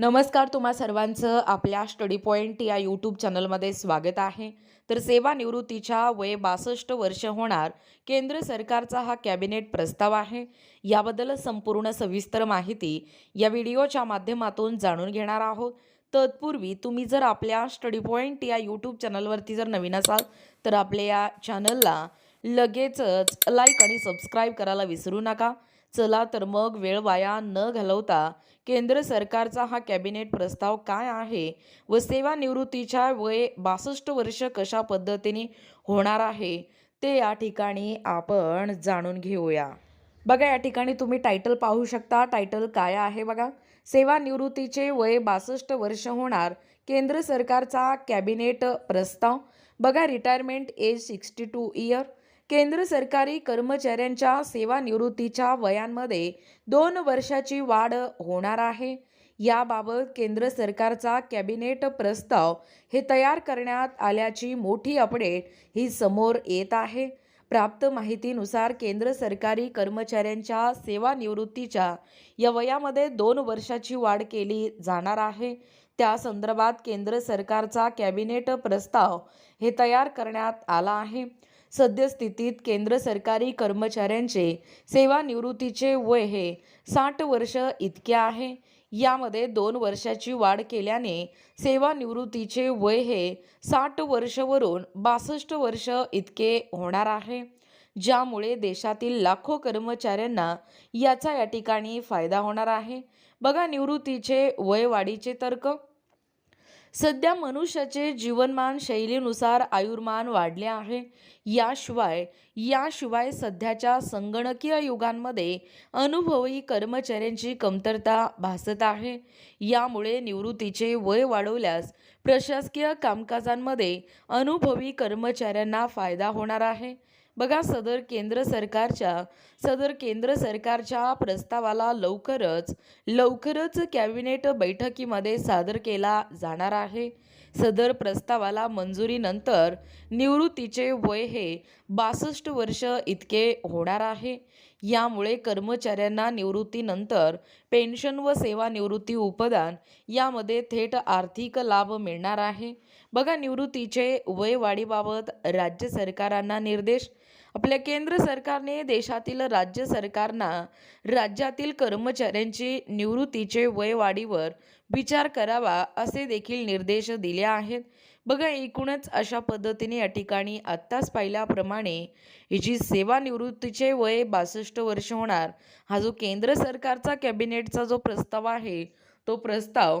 नमस्कार तुम्हा सर्वांचं आपल्या स्टडी पॉईंट या यूट्यूब चॅनलमध्ये स्वागत आहे. तर सेवानिवृत्तीच्या वय बासष्ट वर्ष होणार केंद्र सरकारचा हा कॅबिनेट प्रस्ताव आहे. याबद्दल संपूर्ण सविस्तर माहिती या व्हिडिओच्या माध्यमातून जाणून घेणार आहोत. तत्पूर्वी तुम्ही जर आपल्या स्टडी पॉईंट या यूट्यूब चॅनलवरती जर नवीन असाल तर आपल्या या चॅनलला लगेचच लाईक आणि सबस्क्राईब करायला विसरू नका. चला तर मग वेळ वाया न घालवता केंद्र सरकारचा हा कॅबिनेट प्रस्ताव काय आहे व सेवानिवृत्तीच्या वय बासष्ट वर्ष कशा पद्धतीने होणार आहे ते या ठिकाणी आपण जाणून घेऊया. बघा या ठिकाणी तुम्ही टायटल पाहू शकता. टायटल काय आहे बघा? सेवानिवृत्तीचे वय बासष्ट वर्ष होणार केंद्र सरकारचा कॅबिनेट प्रस्ताव. बघा retirement age sixty two year केंद्र सरकारी कर्मचाऱ्यांच्या सेवानिवृत्तीच्या वयांमध्ये दोन वर्षाची वाढ होणार आहे. याबाबत केंद्र सरकारचा कॅबिनेट प्रस्ताव हे तयार करण्यात आल्याची मोठी अपडेट ही समोर येत आहे. प्राप्त माहितीनुसार केंद्र सरकारी कर्मचाऱ्यांच्या सेवानिवृत्तीच्या या वयामध्ये दोन वर्षाची वाढ केली जाणार आहे. त्या संदर्भात केंद्र सरकारचा कॅबिनेट प्रस्ताव हे तयार करण्यात आला आहे. सद्यस्थितीत केंद्र सरकारी कर्मचाऱ्यांचे सेवानिवृत्तीचे वय हे साठ वर्ष इतके आहे. यामध्ये दोन वर्षाची वाढ केल्याने सेवानिवृत्तीचे वय हे साठ वर्षवरून बासष्ट वर्ष इतके होणार आहे. ज्यामुळे देशातील लाखो कर्मचाऱ्यांना याचा या ठिकाणी फायदा होणार आहे. बघा निवृत्तीचे वय वाढीचे तर्क सध्या मनुष्याचे जीवनमान शैलीनुसार आयुर्मान वाढले आहे. याशिवाय याशिवाय सध्याच्या संगणकीय युगांमध्ये अनुभवी कर्मचाऱ्यांची कमतरता भासत आहे. यामुळे निवृत्तीचे वय वाढवल्यास प्रशासकीय कामकाजांमध्ये अनुभवी कर्मचाऱ्यांना फायदा होणार आहे. बघा सदर केंद्र सरकारच्या सदर केंद्र सरकारच्या प्रस्तावाला लवकरच लवकरच कॅबिनेट बैठकीमध्ये सादर केला जाणार आहे. सदर प्रस्तावाला मंजुरीनंतर निवृत्तीचे वय हे बासष्ट वर्ष इतके होणार आहे. यामुळे कर्मचाऱ्यांना निवृत्तीनंतर पेन्शन व सेवानिवृत्ती उपदान यामध्ये थेट आर्थिक लाभ मिळणार आहे. बघा निवृत्तीचे वय वाढीबाबत राज्य सरकारांना निर्देश. आपल्या केंद्र सरकारने देशातील राज्य सरकारना राज्यातील कर्मचाऱ्यांची निवृत्तीचे वय वाढीवर विचार करावा असे देखील निर्देश दिले आहेत. बघा एकूणच अशा पद्धतीने या ठिकाणी आत्ताच पाहिल्याप्रमाणे हिची सेवानिवृत्तीचे वय बासष्ट वर्ष होणार हा जो केंद्र सरकारचा कॅबिनेटचा जो प्रस्ताव आहे तो प्रस्ताव